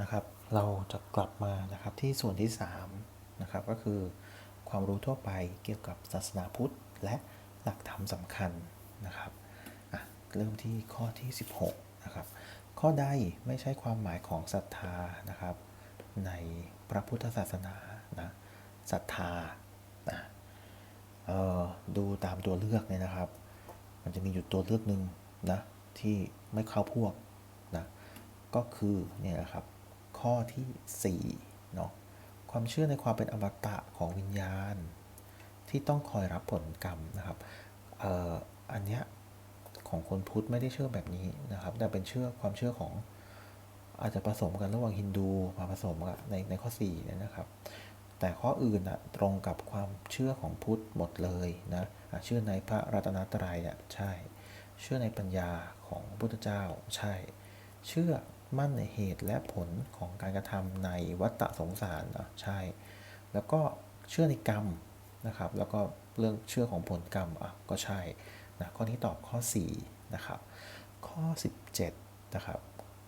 นะครับ เราจะกลับมานะครับที่ส่วนที่3นะครับก็คือความรู้ทั่วไปเกี่ยวกับศาสนาพุทธและหลักธรรมสำคัญนะครับเริ่มที่ข้อที่ 16นะครับข้อใดไม่ใช่ความหมายของศรัทธานะครับ ในพระพุทธศาสนานะศรัทธานะออดูตามตัวเลือกเนี่ยนะครับ มันจะมีอยู่ตัวเลือกหนึ่งนะที่ไม่เข้าพวกนะก็คือเนี่ยนะครับ ข้อที่4เนาะความเชื่อในความเป็นอมตะของวิญญาณ ที่ต้องคอยรับผลกรรมนะครับเอ่ออันเนี้ยของคนพุทธไม่ได้เชื่อแบบนี้นะครับ แต่เป็นเชื่อความเชื่อของอาจจะผสมกันระหว่างฮินดูมาผสมกันในในข้อ4เนี่ยนะครับ แต่ข้ออื่นอะตรงกับความเชื่อของพุทธหมดเลยนะะเชื่อในพระรัตนตรัยเนี่ยใช่ เชื่อในปัญญาของพระพุทธเจ้าใช่ เชื่อ มั่นในเหตุและผลของการกระทำในวัฏสงสารอะใช่ แล้วก็เชื่อในกรรมนะครับ แล้วก็เรื่องเชื่อของผลกรรมอะก็ใช่นะข้อนี้ตอบข้อ4นะครับ ข้อ 17นะครับ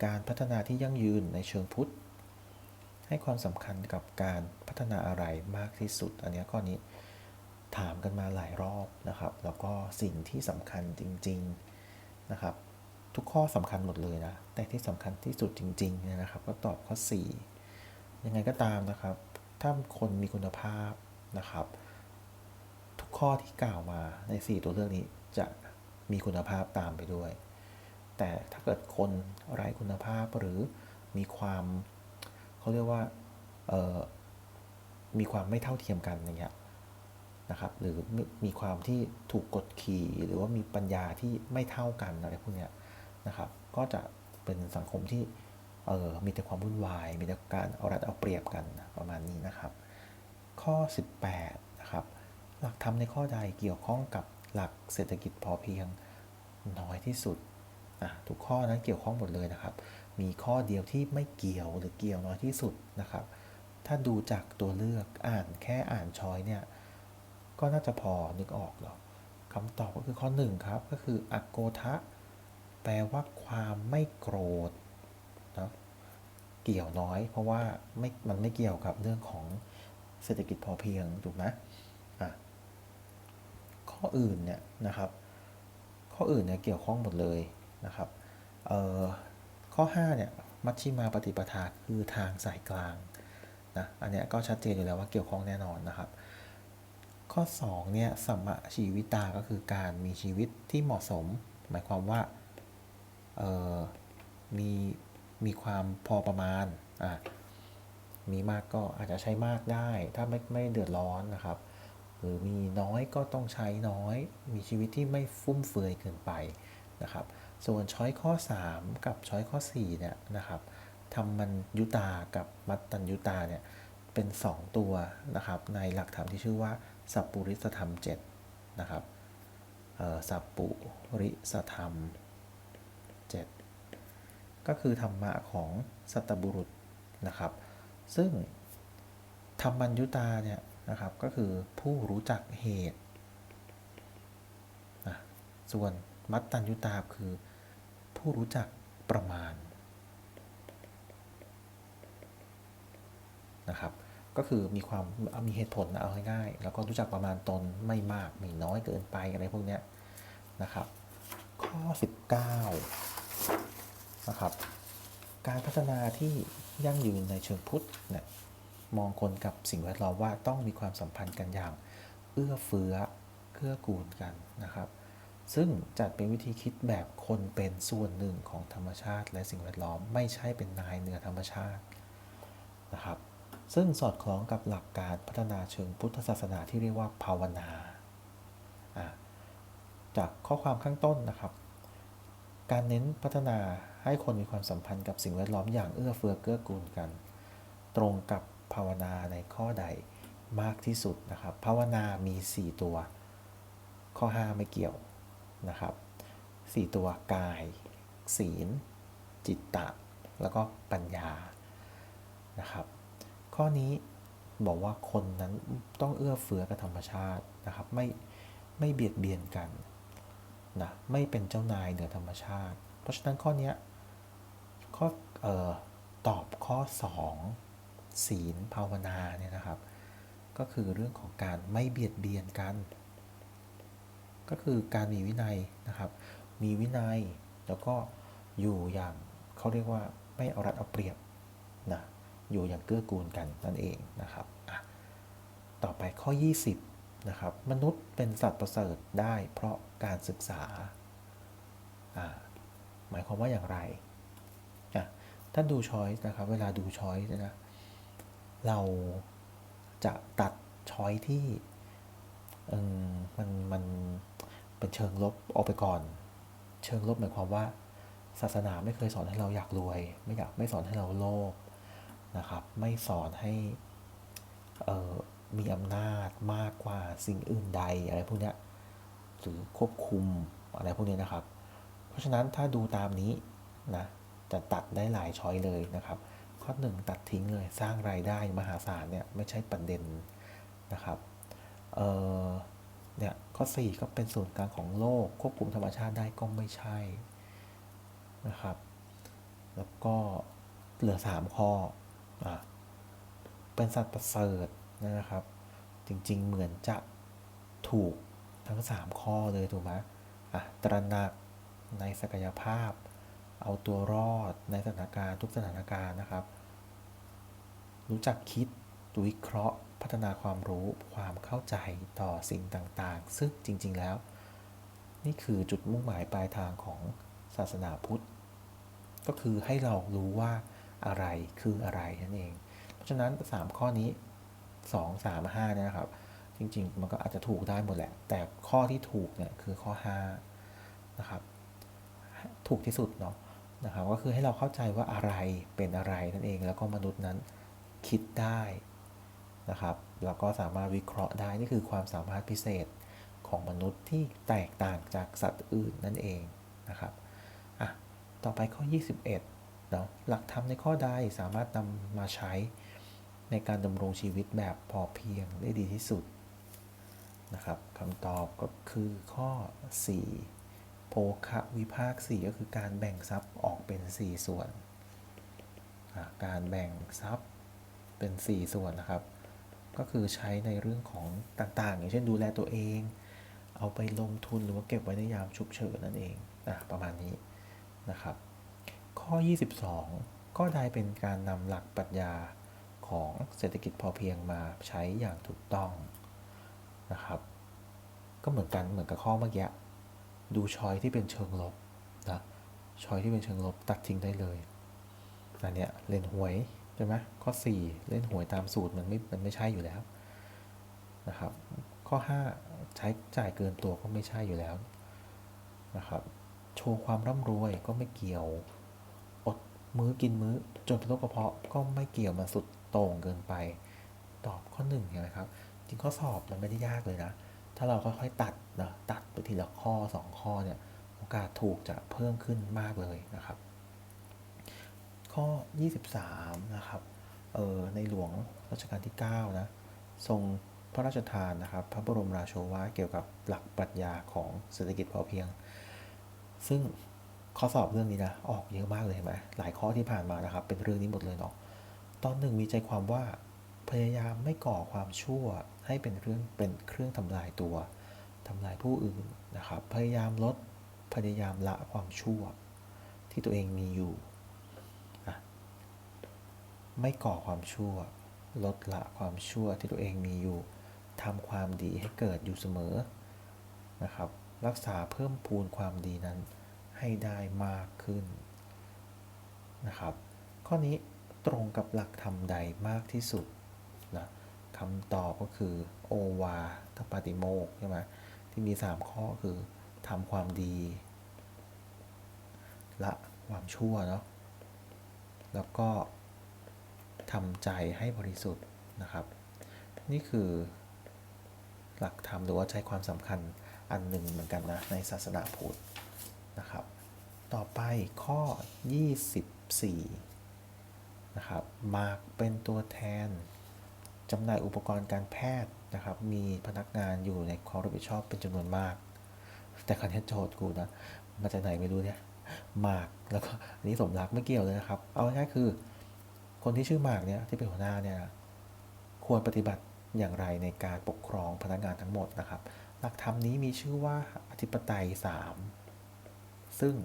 การพัฒนาที่ยั่งยืนในเชิงพุทธ ให้ความสำคัญกับการพัฒนาอะไรมากที่สุด อันนี้ข้อนี้ถามกันมาหลายรอบนะครับ แล้วก็สิ่งที่สำคัญจริง ๆนะครับ ทุกข้อสำคัญหมดเลยนะ แต่ที่สำคัญที่สุดจริงๆเนี่ยนะครับ ก็ตอบข้อ 4 ยังไงก็ตามนะครับ ถ้าคนมีคุณภาพนะครับ ทุกข้อที่กล่าวมาใน 4 ตัวเลือกนี้จะมีคุณภาพตามไปด้วย แต่ถ้าเกิดคนไร้คุณภาพหรือมีความเขาเรียกว่ามีความไม่เท่าเทียมกันอย่างเงี้ยนะครับ หรือมีความที่ถูกกดขี่หรือว่ามีปัญญาที่ไม่เท่ากันอะไรพวกเนี้ย นะครับ ก็จะเป็นสังคมที่เออมีแต่ความวุ่นวาย มีแต่การเอารัดเอาเปรียบกันประมาณนี้นะครับ ข้อ 18 นะครับ หลักธรรมในข้อใดเกี่ยวข้องกับหลักเศรษฐกิจพอเพียงน้อยที่สุดอะทุกข้อนั้นเกี่ยวข้องหมดเลยนะครับ มีข้อเดียวที่ไม่เกี่ยวหรือเกี่ยวน้อยที่สุดนะครับ ถ้าดูจากตัวเลือกอ่านแค่อ่านช้อยเนี่ยก็น่าจะพอนึกออกหรอกคำตอบก็คือข้อหนึ่งครับ ก็คืออโกทะ ลว่าความไม่โกรธเนะเกี่ยวน้อย เพราะว่าไม่มันไม่เกี่ยวกับเรื่องของเศรษฐกิจพอเพียงถูกไหมอะข้ออื่นเนี่ยนะครับ ข้ออื่นเนี่ยเกี่ยวข้องหมดเลยนะครับเอ่อข้อ5เนี่ยมัชชิมาปฏิปทาคือทางสายกลางนะอันนี้ก็ชัดเจนอยู่แล้วว่าเกี่ยวข้องแน่นอนนะครับ ข้อ2เนี่ยสัมมชีวิตาก็คือการมีชีวิตที่เหมาะสม หมายความว่า มีมีความพอประมาณอะมีมากก็อาจจะใช้มากได้ ถ้าไม่ไม่เดือดร้อนนะครับ หรือมีน้อยก็ต้องใช้น้อย มีชีวิตที่ไม่ฟุ่มเฟือยเกินไปนะครับ ส่วนช้อยข้อ 3 กับช้อยข้อ4เนี่ยนะครับทำมันยุตากับมัตตัญยุตาเนี่ยเป็น 2 ตัวนะครับในหลักธรรมที่ชื่อว่า สัพปุริสธรรม7นะครับสัพปุริสธรรม ก็คือธรรมะของสัตบุรุษนะครับ ซึ่งธรรมัญยุตาเนี่ยนะครับก็คือผู้รู้จักเหตุ ส่วนมัตตัญยุตาคือผู้รู้จักประมาณนะครับ ก็คือมีความมีเหตุผลนะเอาง่ายๆแล้วก็รู้จักประมาณตนไม่มากไม่น้อยเกินไปอะไรพวกเนี้ยนะครับ ข้อ 19 นะครับ การพัฒนาที่ยั่งยืนในเชิงพุทธเนี่ยมองคนกับสิ่งแวดล้อมว่าต้องมีความสัมพันธ์กันอย่าง เอื้อเฟื้อเกื้อกูลกันนะครับ ซึ่งจัดเป็นวิธีคิดแบบคนเป็นส่วนหนึ่งของธรรมชาติ และสิ่งแวดล้อมไม่ใช่เป็นนายเหนือธรรมชาตินะครับ ซึ่งสอดคล้องกับหลักการพัฒนาเชิงพุทธศาสนาที่เรียกว่าภาวนาจากข้อความข้างต้นนะครับ การเน้นพัฒนา ให้คนมีความสัมพันธ์กับสิ่งแวดล้อมอย่างเอื้อเฟื้อเกื้อกูลกัน ตรงกับภาวนาในข้อใดมากที่สุดนะครับ ภาวนามี 4 ตัว ข้อ 5 ไม่เกี่ยวนะครับ 4 ตัวกาย ศีล จิตตะ แล้วก็ปัญญานะครับ ข้อนี้บอกว่าคนนั้นต้องเอื้อเฟื้อกับธรรมชาตินะครับ ไม่ไม่เบียดเบียนกันนะไม่เป็นเจ้านายเหนือธรรมชาติ เพราะฉะนั้นข้อนี้ ข้อออตอบข้อ 2 ศีลภาวนาเนี่ยนะครับ ก็คือเรื่องของการไม่เบียดเบียนกัน ก็คือการมีวินัยนะครับ มีวินัยแล้วก็อยู่อย่างเขาเรียกว่าไม่เอารัดเอาเปรียบนะอยู่อย่างเกื้อกูลกันนั่นเองนะครับ ต่อไปข้อ 20 นะครับ มนุษย์เป็นสัตว์ประเสริฐได้เพราะการศึกษา หมายความว่าอย่างไร อะท่าดูช้อยส์นะครับ เวลาดูช้อยส์นะ เราจะตัดช้อยที่มันมันเป็นเชิงลบออกไปก่อน เชิงลบหมายความว่า ศาสนาไม่เคยสอนให้เราอยากรวย ไม่อยากไม่สอนให้เราโลภนะครับ ไม่สอนให้เออมีอำนาจมากกว่าสิ่งอื่นใดอะไรพวกเนี้ยหรือควบคุมอะไรพวกนี้นะครับ เพราะฉะนั้นถ้าดูตามนี้นะ จะตัดได้หลายช้อยเลยนะครับ ข้อหนึ่งตัดทิ้งเลยสร้างรายได้มหาศาลเนี่ยไม่ใช่ประเด็นนะครับเอ่อเนี่ยข้อ 4 ก็เป็นศูนย์กลางของโลก ควบคุมธรรมชาติได้ก็ไม่ใช่นะครับ แล้วก็เหลือ 3 ข้ออะเป็นสัตว์ประเสริฐนะครับ จริงๆเหมือนจะถูกทั้ง 3 ข้อเลยถูกไหมอะตระหนักในศักยภาพ เอาตัวรอดในสถานการณ์ทุกสถานการณ์นะครับ รู้จักคิดวิเคราะห์ พัฒนาความรู้ความเข้าใจต่อสิ่งต่างๆ ซึ่งจริง ๆแล้ว นี่คือจุดมุ่งหมายปลายทางของศาสนาพุทธ ก็คือให้เรารู้ว่าอะไรคืออะไรนั่นเอง เพราะฉะนั้น 3 ข้อนี้ 2 3 5เนี่ยนะครับ จริง ๆ มันก็อาจจะถูกได้หมดแหละ แต่ข้อที่ถูกเนี่ยคือข้อ5นะครับ ถูกที่สุดเนาะ นะครับก็คือให้เราเข้าใจว่าอะไรเป็นอะไรนั่นเอง แล้วก็มนุษย์นั้นคิดได้นะครับแล้วก็สามารถวิเคราะห์ได้นี่คือความสามารถพิเศษของมนุษย์ที่แตกต่างจากสัตว์อื่นนั่นเองนะครับอะต่อไปข้อ 21เนาะหลักธรรมในข้อใดสามารถนำมาใช้ในการดำรงชีวิตแบบพอเพียงได้ดีที่สุดนะครับคำตอบก็คือข้อ 4 โภคะวิภาค 4 ก็คือการแบ่งทรัพย์ออกเป็น 4 ส่วน การแบ่งทรัพย์เป็น 4 ส่วนนะครับ ก็คือใช้ในเรื่องของต่างๆ อย่างเช่นดูแลตัวเอง เอาไปลงทุนหรือว่าเก็บไว้ในยามฉุกเฉินนั่นเองอประมาณนี้นะครับ ข้อ 22 ก็ได้เป็นการนำหลักปรัชญาของเศรษฐกิจพอเพียงมาใช้อย่างถูกต้องนะครับ ก็เหมือนกันเหมือนกับข้อเมื่อกี้ ดูชอยที่เป็นเชิงลบนะชอยที่เป็นเชิงลบตัดทิ้งได้เลยอันเนี้ยเล่นหวยใช่ไหมข้อ 4 เล่นหวยตามสูตรมันไม่มันไม่ใช่อยู่แล้วนะครับ ข้อ 5 ใช้จ่ายเกินตัวก็ไม่ใช่อยู่แล้วนะครับโชว์ความร่ำรวยก็ไม่เกี่ยว อดมื้อกินมื้อจนเป็นโรคกระเพาะก็ไม่เกี่ยวมันสุดโต่งเกินไป ตอบข้อหนึ่งเห็นไหมครับ จริงข้อสอบมันไม่ได้ยากเลยนะ ถ้าเราค่อยๆตัดนะตัดไปทีละข้อ 2 ข้อเนี่ยโอกาสถูกจะเพิ่มขึ้นมากเลยนะครับ ข้อ 23 นะครับเออในหลวงรัชกาลที่9นะทรงพระราชทานนะครับ พระบรมราโชวาเกี่ยวกับหลักปรัชญาของเศรษฐกิจพอเพียง ซึ่งข้อสอบเรื่องนี้นะออกเยอะมากเลยเห็นไหมหลายข้อที่ผ่านมานะครับ เป็นเรื่องนี้หมดเลยเนาะตอนหนึ่งมีใจความว่า พยายามไม่ก่อความชั่วให้เป็นเรื่องเป็นเครื่องทำลายตัวทำลายผู้อื่นนะครับ พยายามลดพยายามละความชั่ว ที่ตัวเองมีอยู่ ไม่ก่อความชั่ว ลดละความชั่วที่ตัวเองมีอยู่ทำความดีให้เกิดอยู่เสมอนะครับ รักษาเพิ่มพูนความดีนั้นให้ได้มากขึ้นนะครับ ข้อนี้ตรงกับหลักธรรมใดมากที่สุด คำตอบก็คือโอวาทปาติโมกใช่ไหมที่มี 3 ข้อคือทำความดี ละความชั่วเนาะแล้วก็ทำใจให้บริสุทธิ์นะครับ นี่คือหลักธรรมหรือว่าใจความสำคัญอันหนึ่งเหมือนกันนะในศาสนาพุทธนะครับ ต่อไปข้อ 24 นะครับมากเป็นตัวแทน จำหน่ายอุปกรณ์การแพทย์นะครับ มีพนักงานอยู่ในความรับผิดชอบเป็นจำนวนมาก แต่คันนี้โจทย์กูนะ มาจากไหนไม่รู้เนี่ยมากแล้วก็อันนี้สมรักไม่เกี่ยวเลยนะครับ เอาง่ายๆคือ คนที่ชื่อหมากเนี่ยที่เป็นหัวหน้าเนี่ยควรปฏิบัติอย่างไรในการปกครองพนักงานทั้งหมดนะครับหลักธรรมนี้มีชื่อว่าอธิปไตย 3 ซึ่ง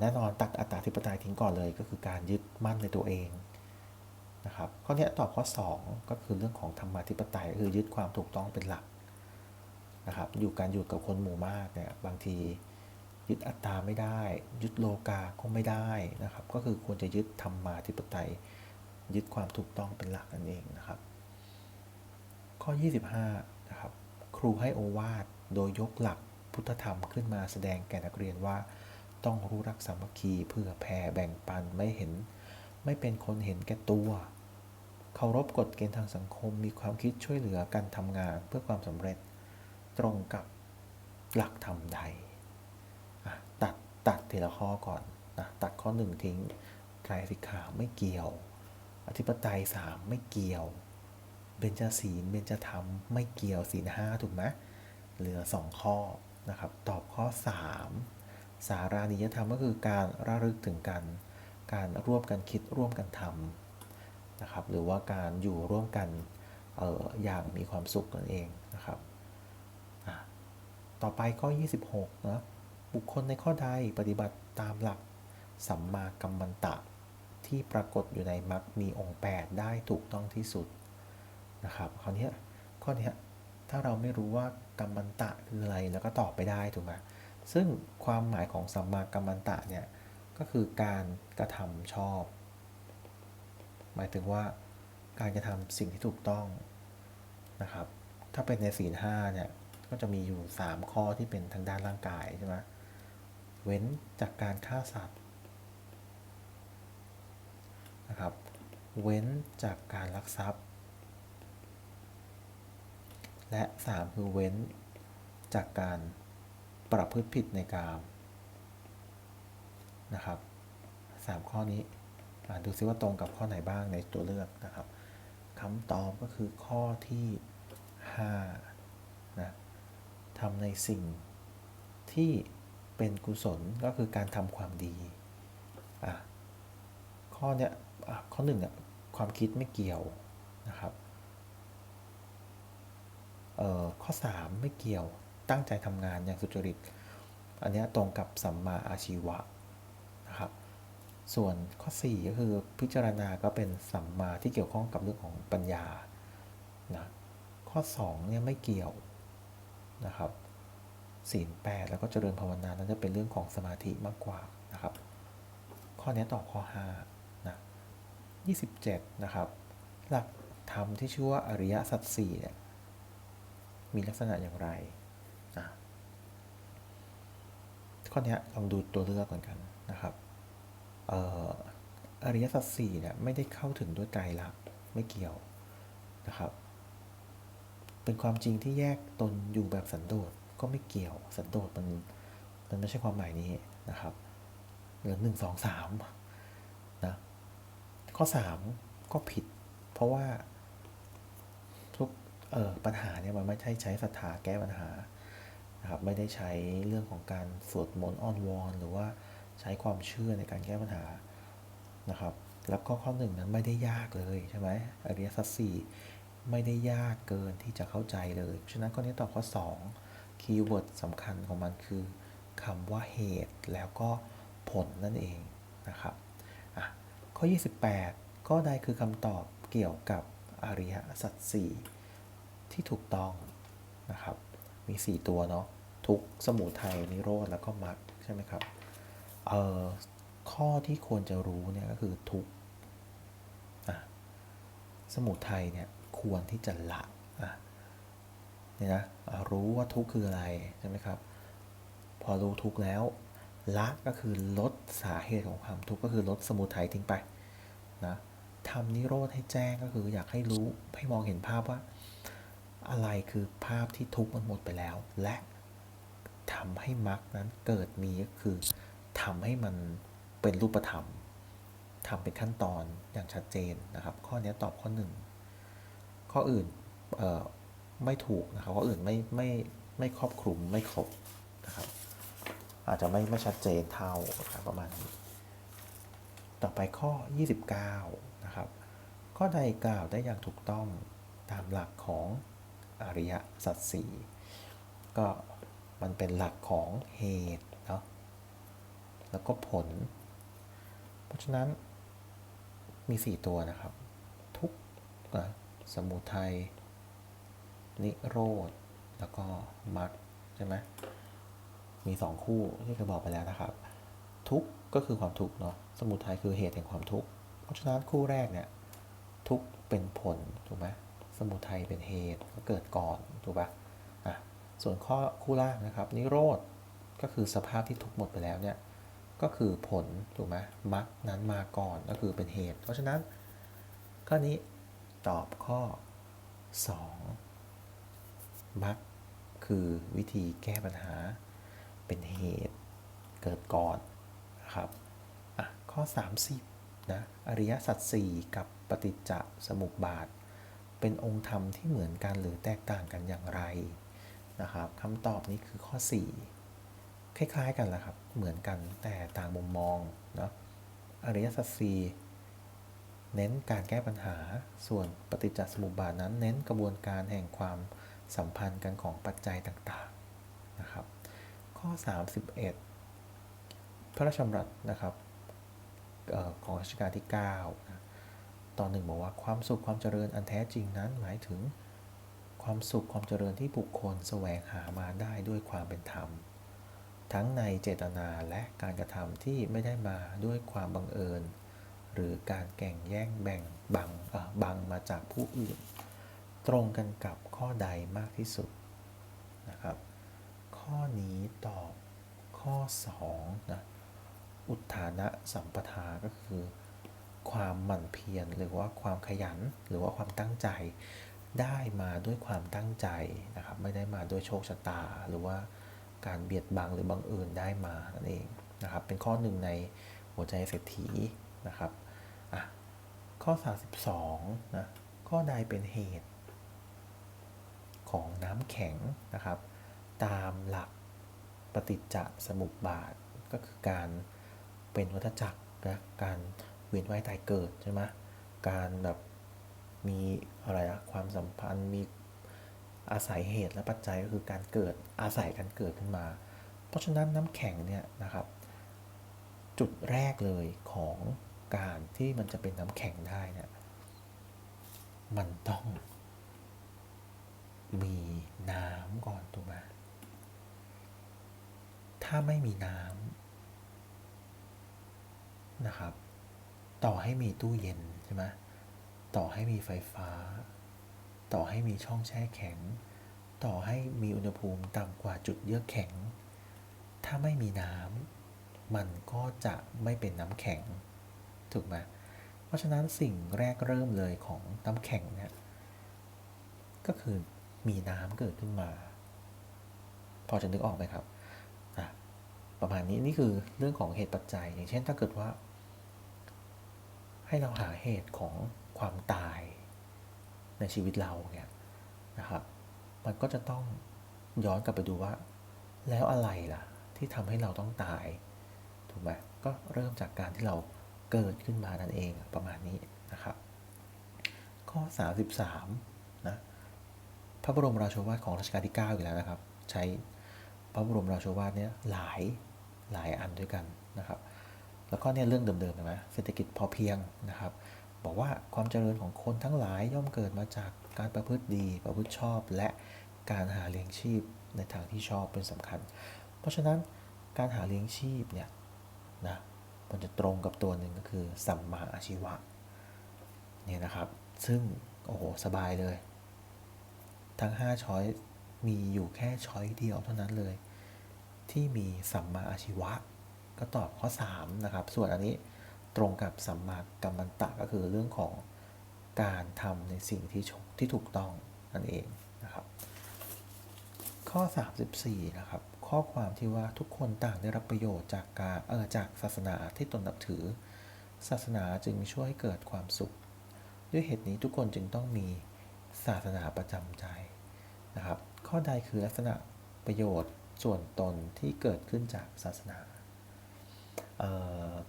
แน่นอนตัดอัตตาธิปไตยทิ้งก่อนเลยก็คือการยึดมั่นในตัวเอง นะครับข้อนี้ตอบข้อ 2 ก็คือเรื่องของธรรมาธิปไตยคือยึดความถูกต้องเป็นหลักนะครับอยู่การอยู่กับคนหมู่มากเนี่ยบางทียึดอัตตาไม่ได้ ยึดโลกาก็ไม่ได้นะครับ ก็คือควรจะยึดธรรมาธิปไตย ยึดความถูกต้องเป็นหลักนั่นเองนะครับ ข้อ 25นะครับครูให้โอวาทโดยยกหลักพุทธธรรมขึ้นมาแสดงแก่นักเรียนว่า ต้องรู้รักสามัคคีเพื่อแผ่แบ่งปันไม่เห็น ไม่เป็นคนเห็นแก่ตัว เคารพกฎเกณฑ์ทางสังคมมีความคิดช่วยเหลือกันทำงานเพื่อความสำเร็จตรงกับหลักธรรมใดตัดตัดทีละข้อก่อนนะตัดข้อหนึ่งทิ้งไตรสิกขาไม่เกี่ยว อธิปไตยสามไม่เกี่ยว เบญจศีลเบญจธรรมไม่เกี่ยวศีลห้าถูกไหมเหลือสองข้อนะครับ ตอบข้อ 3 สารานิยธรรมก็คือการระลึกถึงกัน การร่วมกันคิดร่วมกันทำนะครับ หรือว่าการอยู่ร่วมกันอออย่างมีความสุขนั่นเองนะครับต่อไปข้อ 26นะบุคคลในข้อใดปฏิบัติตามหลักสัมมากัมมันตะ ที่ปรากฏอยู่ในมรรคมีองค์ 8 ได้ถูกต้องที่สุดนะครับคราวนี้ข้อนี้ถ้าเราไม่รู้ว่ากรรมันตะคืออะไรแล้วก็ตอบไปได้ถูกไหมซึ่งความหมายของสัมมากัมมันตะเนี่ย ก็คือการกระทำชอบ หมายถึงว่าการกระทำสิ่งที่ถูกต้องนะครับ ถ้าเป็นในศีลห้าเนี่ยก็จะมีอยู่ 3 ข้อที่เป็นทางด้านร่างกายใช่ไหมเว้นจากการฆ่าสัตว์นะครับ เว้นจากการลักทรัพย์ และ 3 คือเว้นจากการประพฤติผิดในกาม นะครับ 3 ข้อนี้ดูซิว่าตรงกับข้อไหนบ้างในตัวเลือกนะครับคำตอบก็คือข้อที่5นะทำในสิ่งที่เป็นกุศลก็คือการทำความดีอะข้อเนี้ยข้อหนึ่งอะความคิดไม่เกี่ยวนะครับเอ่อข้อ 3 ไม่เกี่ยวตั้งใจทำงานอย่างสุจริต อันเนี้ยตรงกับสัมมาอาชีวะ ส่วนข้อ 4 ก็คือพิจารณาก็เป็นสัมมาที่เกี่ยวข้องกับเรื่องของปัญญานะข้อ2เนี่ยไม่เกี่ยวนะครับศีล8แล้วก็เจริญภาวนานั้นจะเป็นเรื่องของสมาธิมากกว่านะครับ ข้อนี้ต่อข้อ5นะ27 นะครับ หลักธรรมที่ชื่อว่าอริยสัจสี่เนี่ยมีลักษณะอย่างไรนะข้อนี้ลองดูตัวเลือกเหมือนกันนะครับ อริยสัจสี่เนี่ยไม่ได้เข้าถึงด้วยไตรลักษณ์ไม่เกี่ยวนะครับ เป็นความจริงที่แยกตนอยู่แบบสันโดษก็ไม่เกี่ยว สันโดษมันมันไม่ใช่ความหมายนี้นะครับเหลือหนึ่งสองสามนะข้อสามก็ผิด เพราะว่าทุกเออปัญหาเนี่ยมันไม่ใช่ใช้ศรัทธาแก้ปัญหานะครับไม่ได้ใช้เรื่องของการสวดมนต์อ้อนวอนหรือว่า ใช้ความเชื่อในการแก้ปัญหานะครับ แล้วก็ข้อหนึ่งนั้นไม่ได้ยากเลยใช่ไหมอริยสัจสี่ไม่ได้ยากเกินที่จะเข้าใจเลยฉะนั้นข้อนี้ตอบข้อ2คีย์เวิร์ดสำคัญของมันคือคำว่าเหตุแล้วก็ผลนั่นเองนะครับอะข้อ 28 ก็ได้คือคำตอบเกี่ยวกับอริยสัจสี่ที่ถูกต้องนะครับ มี 4 ตัวเนาะทุกสมุทัยนิโรธแล้วก็มรรคใช่ไหมครับ ข้อที่ควรจะรู้เนี่ยก็คือทุกสมุทัยเนี่ยควรที่จะละเนี่ยนะรู้ว่าทุกคืออะไรใช่ไหมครับ พอรู้ทุกแล้ว ละก็คือลดสาเหตุของความทุกข์ก็คือลดสมุทัยทิ้งไปนะทำนิโรธให้แจ้งก็คืออยากให้รู้ให้มองเห็นภาพว่า อะไรคือภาพที่ทุกข์มันหมดไปแล้ว และทำให้มรรคนั้นเกิดมีก็คือ ทำให้มันเป็นรูปธรรมทำเป็นขั้นตอนอย่างชัดเจนนะครับ ข้อนี้ตอบข้อหนึ่งข้ออื่นไม่ถูกนะครับ ข้ออื่นไม่ไม่ไม่ครอบคลุมไม่ครบนะครับ อาจจะไม่ไม่ชัดเจนเท่าครับประมาณนี้ ต่อไปข้อ 29 นะครับข้อใดกล่าวได้อย่างถูกต้องตามหลักของอริยสัจสี่ก็มันเป็นหลักของเหตุ แล้วก็ผล เพราะฉะนั้นมี 4 ตัวนะครับ ทุกสมุทัย นิโรธ แล้วก็มรรคใช่ไหมมีสองคู่ที่เคยบอกไปแล้วนะครับ ทุกก็คือความทุกเนาะสมุทัยคือเหตุแห่งความทุกข์เพราะฉะนั้นคู่แรกเนี่ยทุกเป็นผลถูกไหมสมุทัยเป็นเหตุก็เกิดก่อนถูกปะอะส่วนข้อคู่ล่างนะครับ นิโรธก็คือสภาพที่ทุกหมดไปแล้วเนี่ย ก็คือผลถูกไหมมรรคนั้นมาก่อนก็คือเป็นเหตุ เพราะฉะนั้นข้อนี้ตอบข้อ 2 มักคือวิธีแก้ปัญหาเป็นเหตุเกิดก่อนนะครับอะข้อ 30นะอริยสัจสี่กับปฏิจจสมุปบาท เป็นองค์ธรรมที่เหมือนกันหรือแตกต่างกันอย่างไรนะครับคำตอบนี้คือข้อ 4 คล้ายๆกันแหละครับ เหมือนกันแต่ต่างมุมมองเนาะอริยสัจสี่เน้นการแก้ปัญหา ส่วนปฏิจจสมุปบาทนั้น เน้นกระบวนการแห่งความสัมพันธ์กันของปัจจัยต่างๆนะครับ ข้อ 31 พระราชดำรัสนะครับออของรัชกาลที่ 9 ตอนหนึ่งบอกว่าความสุขความเจริญอันแท้จริงนั้นหมายถึงความสุขความเจริญที่บุคคลแสวงหามาได้ด้วยความเป็นธรรม ทั้งในเจตนาและการกระทำที่ไม่ได้มาด้วยความบังเอิญ หรือการแก่งแย่งแบ่งบังบังมาจากผู้อื่น ตรงกันกับข้อใดมากที่สุดนะครับ ข้อนี้ตอบข้อ2นะอุทานะสัมปทาก็คือ ความหมั่นเพียรหรือว่าความขยันหรือว่าความตั้งใจได้มาด้วยความตั้งใจนะครับ ไม่ได้มาด้วยโชคชะตาหรือว่า การเบียดบังหรือบังเอิญได้มานั่นเองนะครับ เป็นข้อหนึ่งในหัวใจเศรษฐีนะครับอะข้อ 32นะข้อใดเป็นเหตุของน้ำแข็งนะครับ ตามหลักปฏิจจสมุปบาทก็คือการเป็นวัฏจักรนะการเวียนว่ายตายเกิดใช่ไหมการแบบมีอะไรอะความสัมพันธ์มี อาศัยเหตุและปัจจัยก็คือการเกิดอาศัยการเกิดขึ้นมา เพราะฉะนั้นน้ำแข็งเนี่ยนะครับ จุดแรกเลยของการที่มันจะเป็นน้ำแข็งได้เนี่ยมันต้อง มีน้ำก่อนถูกไหมถ้าไม่มีน้ำนะครับ ต่อให้มีตู้เย็นใช่ไหมต่อให้มีไฟฟ้า ต่อให้มีช่องแช่แข็ง ต่อให้มีอุณหภูมิต่ำกว่าจุดเยือกแข็ง ถ้าไม่มีน้ำมันก็จะไม่เป็นน้ำแข็ง ถูกไหมเพราะฉะนั้นสิ่งแรกเริ่มเลยของน้ำแข็งเนี่ยก็คือมีน้ำเกิดขึ้นมา พอจะนึกออกไหมครับประมาณนี้นี่คือเรื่องของเหตุปัจจัย อย่างเช่นถ้าเกิดว่า ให้เราหาเหตุของความตาย ในชีวิตเราเนี่ยนะครับ มันก็จะต้องย้อนกลับไปดูว่า แล้วอะไรล่ะ ที่ทำให้เราต้องตาย ถูกไหมก็เริ่มจากการที่เราเกิดขึ้นมานั่นเองประมาณนี้นะครับ ข้อ 33นะพระบรมราโชวาทของรัชกาลที่ 9 อยู่แล้วนะครับ ใช้พระบรมราโชวาทเนี่ยหลายหลายอันด้วยกันนะครับ แล้วก็เนี่ยเรื่องเดิมๆเห็นไหมเศรษฐกิจพอเพียงนะครับ บอกว่าความเจริญของคนทั้งหลายย่อมเกิดมาจากการประพฤติดี ประพฤติชอบ และการหาเลี้ยงชีพในทางที่ชอบเป็นสำคัญ เพราะฉะนั้นการหาเลี้ยงชีพเนี่ยนะมันจะตรงกับตัวหนึ่งก็คือสัมมาอาชีวะเนี่ยนะครับ ซึ่งโอ้โหสบายเลย ทั้ง5ช้อยมีอยู่แค่ช้อยเดียวเท่านั้นเลย ที่มีสัมมาอาชีวะ ก็ตอบข้อ 3 นะครับ ส่วนอันนี้ ตรงกับสัมมากัมมันตะก็คือเรื่องของการทำในสิ่งที่ชที่ถูกต้องนั่นเองนะครับ ข้อ 34 นะครับ ข้อความที่ว่าทุกคนต่างได้รับประโยชน์จากการเออจากศาสนาที่ตนนับถือ ศาสนาจึงช่วยให้เกิดความสุข ด้วยเหตุนี้ทุกคนจึงต้องมีศาสนาประจำใจนะครับ ข้อใดคือลักษณะประโยชน์ส่วนตนที่เกิดขึ้นจากศาสนา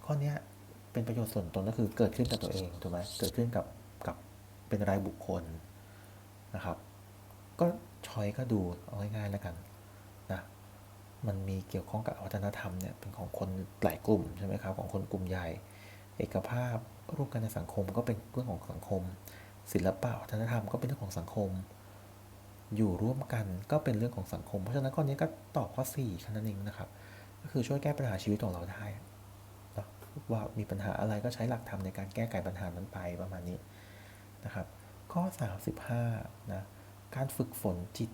ข้อนี้ เป็นประโยชน์ส่วนตนก็คือเกิดขึ้นกับตัวเองถูกไหมเกิดขึ้นกับกับเป็นรายบุคคลนะครับ ก็ชอยก็ดูเอาง่ายๆแล้วกันนะมันมีเกี่ยวข้องกับวัฒนธรรมเนี่ยเป็นของคนหลายกลุ่มใช่ไหมครับของคนกลุ่มใหญ่ เอกภาพร่วมกันในสังคมก็เป็นเรื่องของสังคม ศิลปะวัฒนธรรมก็เป็นเรื่องของสังคม อยู่ร่วมกันก็เป็นเรื่องของสังคม เพราะฉะนั้นข้อนี้ก็ตอบข้อ4แค่นั้นเองนะครับ ก็คือช่วยแก้ปัญหาชีวิตของเราได้ ว่ามีปัญหาอะไรก็ใช้หลักธรรมในการแก้ไขปัญหานั้นไปประมาณนี้นะครับ ข้อ 35นะการฝึกฝนจิต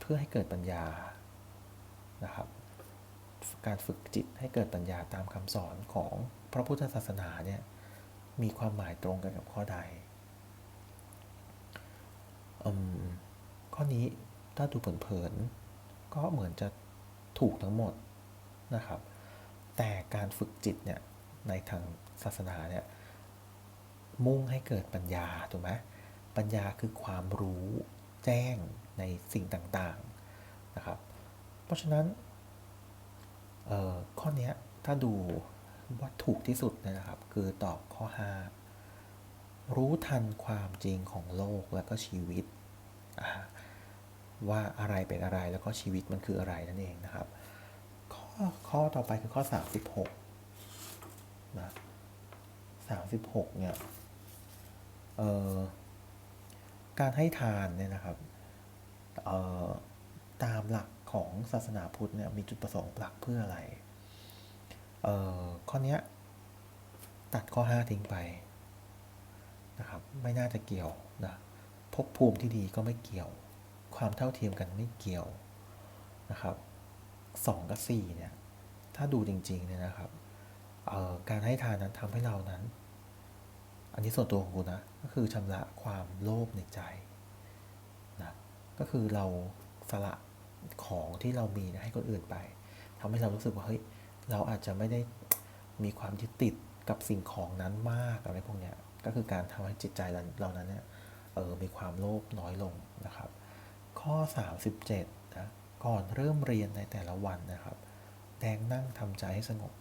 เพื่อให้เกิดปัญญานะครับ การฝึกจิตให้เกิดปัญญาตามคำสอนของพระพุทธศาสนาเนี่ยมีความหมายตรงกันกับข้อใดอข้อนี้ถ้าดูเผินๆก็เหมือนจะถูกทั้งหมดนะครับ แต่การฝึกจิตเนี่ย ในทางศาสนาเนี่ยมุ่งให้เกิดปัญญาถูกไหมปัญญาคือความรู้แจ้งในสิ่งต่างๆนะครับ เพราะฉะนั้นข้อเนี้ยถ้าดูว่าถูกที่สุดนะครับ คือตอบข้อ 5 รู้ทันความจริงของโลกและก็ชีวิต ว่าอะไรเป็นอะไรแล้วก็ชีวิตมันคืออะไรนั่นเองนะครับ ข้อข้อต่อไปคือข้อ 36 นะ36เนี่ยเอ่อการให้ทานเนี่ยนะครับเอ่อตามหลักของศาสนาพุทธเนี่ยมีจุดประสงค์หลักเพื่ออะไรเอ่อข้อนี้ตัดข้อ 5 ทิ้งไปนะครับไม่น่าจะเกี่ยวนะภพภูมิที่ดีก็ไม่เกี่ยว ความเท่าเทียมกันไม่เกี่ยวนะครับสองกับสี่เนี่ยถ้าดูจริงๆเนี่ยนะครับ การให้ทานนั้นทำให้เรานั้น อันนี้ส่วนตัวของกูนะ ก็คือชำระความโลภในใจนะก็คือเราสละของที่เรามีให้คนอื่นไปทำให้เรารู้สึกว่าเฮ้ยเราอาจจะไม่ได้มีความยึดติดกับสิ่งของนั้นมากอะไรพวกเนี้ยก็คือการทำให้จิตใจเรานั้นเนี่ยเออมีความโลภน้อยลงนะครับ ข้อ 37นะก่อนเริ่มเรียนในแต่ละวันนะครับ แดงนั่งทำใจให้สงบ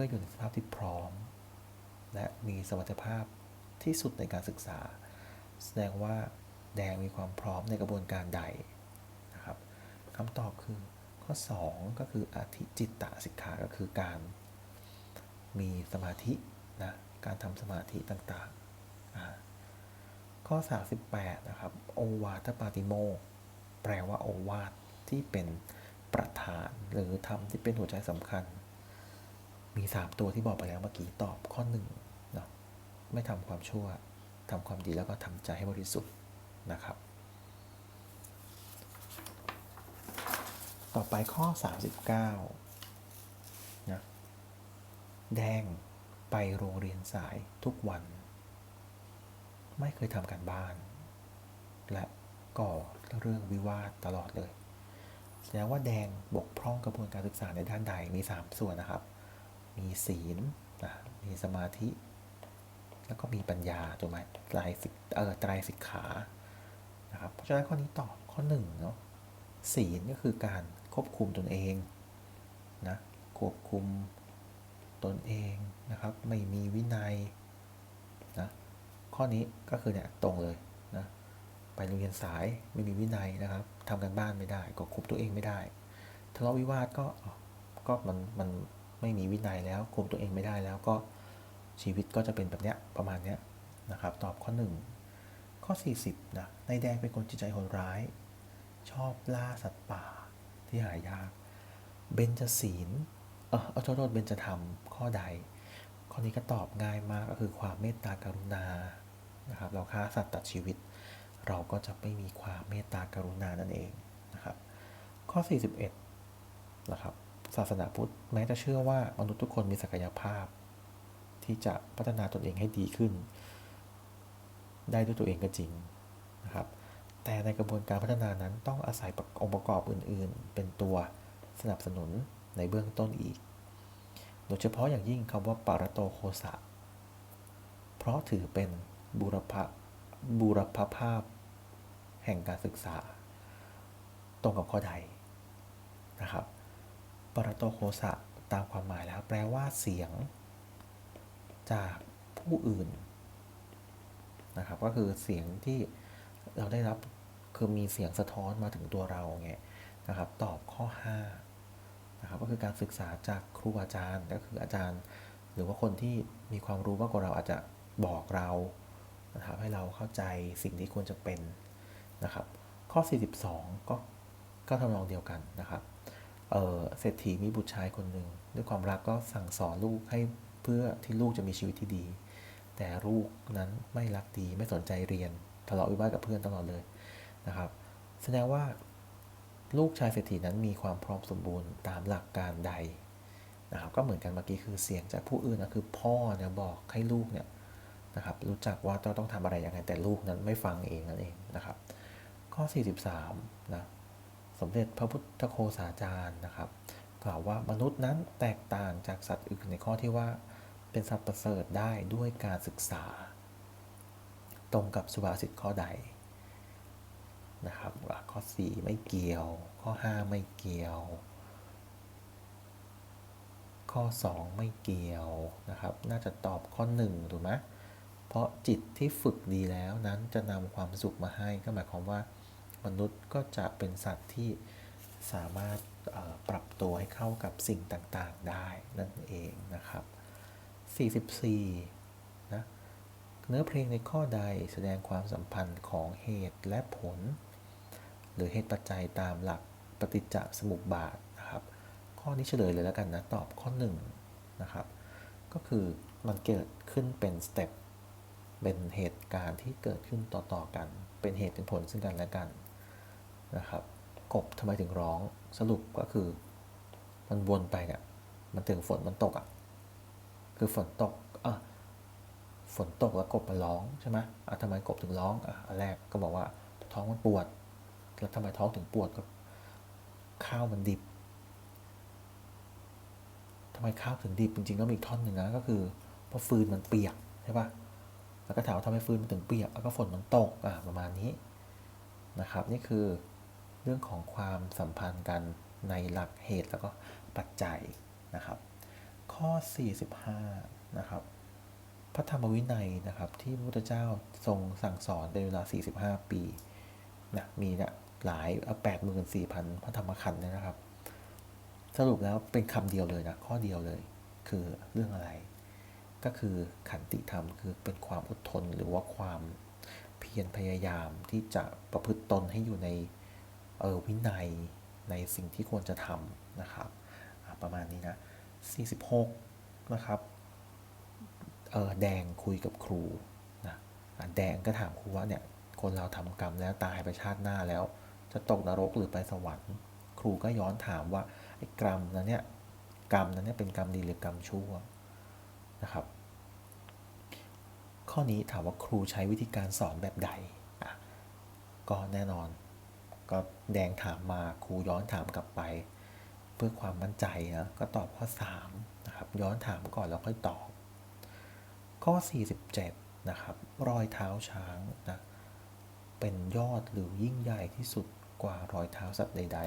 พื่ออยู่ในสภาพที่พร้อม และมีสมรรถภาพที่สุดในการศึกษา แสดงว่าแดงมีความพร้อมในกระบวนการใดนะครับคำตอบคือข้อ 2 ก็คืออธิจิตตสิกขาก็คือการมีสมาธินะการทำสมาธิต่างๆอ่าข้อ 38 นะครับ โอวาทปาติโมแปลว่าโอวาทที่เป็นประธานหรือธรรมที่เป็นหัวใจสำคัญ มี 3 ตัวที่บอกไปแล้วเมื่อกี้ตอบข้อ1เนาะไม่ทำความชั่วทำความดีแล้วก็ทำใจให้บริสุทธิ์นะครับ ต่อไปข้อ 39นะแดงไปโรงเรียนสายทุกวัน ไม่เคยทำการบ้าน และก่อเรื่องวิวาทตลอดเลยแสดงว่าแดงบกพร่องกระบวนการศึกษาในด้านใดมี 3 ส่วนนะครับ มีศีลนะมีสมาธิ แล้วก็มีปัญญาถูกไหมไตรสิกเออไตรสิกขานะครับเพราะฉะนั้นข้อนี้ตอบข้อหนึ่งเนาะศีลก็คือการควบคุมตนเองนะควบคุมตนเองนะครับ ไม่มีวินัยนะข้อนี้ก็คือเนี่ยตรงเลยนะไปโรงเรียนสายไม่มีวินัยนะครับทำกันบ้านไม่ได้ ก็คุมตัวเองไม่ได้ทะเลาะวิวาทก็ก็มันมัน ไม่มีวินัยแล้วคุมตัวเองไม่ได้แล้วก็ชีวิตก็จะเป็นแบบเนี้ยประมาณเนี้ยนะครับ ตอบข้อหนึ่งข้อ 40นะนายแดงเป็นคนจิตใจโหดร้าย ชอบล่าสัตว์ป่าที่หายาก เบญจศีลเออเอาโทษโทษเบญจธรรมข้อใด ข้อนี้ก็ตอบง่ายมากก็คือความเมตตากรุณานะครับเราฆ่าสัตว์ตัดชีวิต เราก็จะไม่มีความเมตตากรุณานั่นเองนะครับ ข้อ 41นะครับ ศาสนาพุทธแม้จะเชื่อว่ามนุษย์ทุกคนมีศักยภาพ ที่จะพัฒนาตนเองให้ดีขึ้น ได้ด้วยตัวเองก็จริงนะครับ แต่ในกระบวนการพัฒนานั้นต้องอาศัยองค์ประกอบอื่น ๆ เป็นตัวสนับสนุนในเบื้องต้นอีก โดยเฉพาะอย่างยิ่งคำว่าปารโตโคสะ เพราะถือเป็นบูรพบูรพภาพ แห่งการศึกษา ตรงกับข้อใดนะครับ ปารโตโคสะตามความหมายแล้วแปลว่าเสียง จากผู้อื่นนะครับก็คือเสียงที่เราได้รับคือมีเสียงสะท้อนมาถึงตัวเราไงนะครับตอบข้อ5นะครับก็คือการศึกษาจากครูอาจารย์ก็คืออาจารย์ หรือว่าคนที่มีความรู้มากกว่าเราอาจจะบอกเรานะครับให้เราเข้าใจสิ่งที่ควรจะเป็นนะครับข้อ 42 ก็ก็ทำนองเดียวกันนะครับ เศรษฐีมีบุตรชายคนหนึ่งด้วยความรักก็สั่งสอนลูกให้เพื่อที่ลูกจะมีชีวิตที่ดี แต่ลูกนั้นไม่รักดีไม่สนใจเรียนทะเลาะวิวาทกับเพื่อนตลอดเลยนะครับแสดงว่าลูกชายเศรษฐีนั้นมีความพร้อมสมบูรณ์ตามหลักการใดนะครับก็เหมือนกันเมื่อกี้คือเสียงจากผู้อื่นนะคือพ่อเนี่ยบอกให้ลูกเนี่ยนะครับรู้จักว่าต้องต้องทำอะไรยังไงแต่ลูกนั้นไม่ฟังเองนั่นเองนะครับ ข้อ 43นะ สมเด็จพระพุทธโฆษาจารย์นะครับ กล่าวว่ามนุษย์นั้นแตกต่างจากสัตว์อื่นในข้อที่ว่าเป็นสัตว์ประเสริฐได้ด้วยการศึกษา ตรงกับสุภาษิตข้อใดนะครับข้อ 4 ไม่เกี่ยว ข้อ 5 ไม่เกี่ยว ข้อ 2 ไม่เกี่ยวนะครับ น่าจะตอบข้อ 1 ถูกไหมเพราะจิตที่ฝึกดีแล้วนั้นจะนำความสุขมาให้ก็หมายความว่า มนุษย์ก็จะเป็นสัตว์ที่สามารถปรับตัวให้เข้ากับสิ่งต่างๆได้นั่นเองนะครับ 44นะเนื้อเพลงในข้อใดแสดงความสัมพันธ์ของเหตุและผล หรือเหตุปัจจัยตามหลักปฏิจจสมุปบาทนะครับ ข้อนี้เฉลยเลยแล้วกันนะ ตอบข้อ1นะครับ ก็คือมันเกิดขึ้นเป็นสเต็ปเป็นเหตุการณ์ที่เกิดขึ้นต่อๆกัน เป็นเหตุเป็นผลซึ่งกันและกัน นะครับ กบทำไมถึงร้องสรุปก็คือ มันวนไปเนี่ยมันถึงฝนมันตกอะ่ะคือฝนตกอะฝนตกแล้วกบมันร้องใช่ไหมอะทำไมกบถึงร้องอะอันแรกก็บอกว่าท้องมันปวด แล้วทำไมท้องถึงปวดก็ข้าวมันดิบทำไมข้าวถึงดิบจริงๆก็มีอีกท่อนหนึ่งนะก็คือเพราะฟืนมันเปียกใช่ปะแล้วก็ถามว่าทำไมฟืนมันถึงเปียกแล้วก็ฝนมันตกอะประมาณนี้นะครับ นี่คือ เรื่องของความสัมพันธ์กันในหลักเหตุแล้วก็ปัจจัยนะครับ ข้อ 45 นะครับ พระธรรมวินัยนะครับที่พระพุทธเจ้าทรงสั่งสอนเป็นเวลา 45 ปีนะมีนะหลายแปดหมื่นสี่พันพระธรรมขันธ์นะครับ สรุปแล้วเป็นคำเดียวเลยนะ ข้อเดียวเลย คือเรื่องอะไร ก็คือขันติธรรมคือเป็นความอดทนหรือว่าความเพียรพยายามที่จะประพฤติตนให้อยู่ใน เออวินัยในสิ่งที่ควรจะทำนะครับประมาณนี้นะ 46 นะครับเออแดงคุยกับครูนะแดงก็ถามครูว่าเนี่ยคนเราทำกรรมแล้วตายไปชาติหน้าแล้ว จะตกนรกหรือไปสวรรค์ ครูก็ย้อนถามว่าไอ้กรรมนั้นเนี่ยกรรมนั้นเนี่ยเป็นกรรมดีหรือกรรมชั่วนะครับ ข้อนี้ถามว่าครูใช้วิธีการสอนแบบใดก็แน่นอน ก็แดงถามมาครูย้อนถามกลับไป เพื่อความมั่นใจนะก็ตอบข้อ3นะครับย้อนถามก่อนแล้วค่อยตอบ ข้อ 47นะครับรอยเท้าช้างนะเป็นยอดหรือยิ่งใหญ่ที่สุดกว่ารอยเท้าสัตว์ใด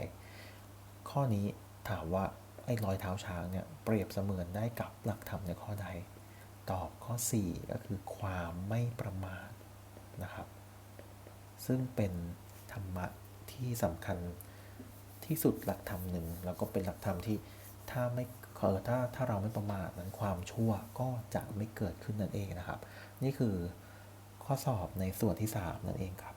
ๆ ข้อนี้ถามว่าไอ้รอยเท้าช้างเนี่ยเปรียบเสมือนได้กับหลักธรรมในข้อใด ตอบข้อ 4 ก็คือความไม่ประมาทนะครับ ซึ่งเป็นธรรมะ ที่สำคัญที่สุดหลักธรรมหนึ่งแล้วก็เป็นหลักธรรมที่ถ้าไม่เออถ้าถ้าเราไม่ประมาทนั้นความชั่วก็จะไม่เกิดขึ้นนั่นเองนะครับ นี่คือข้อสอบในส่วนที่ 3 นั่นเองครับ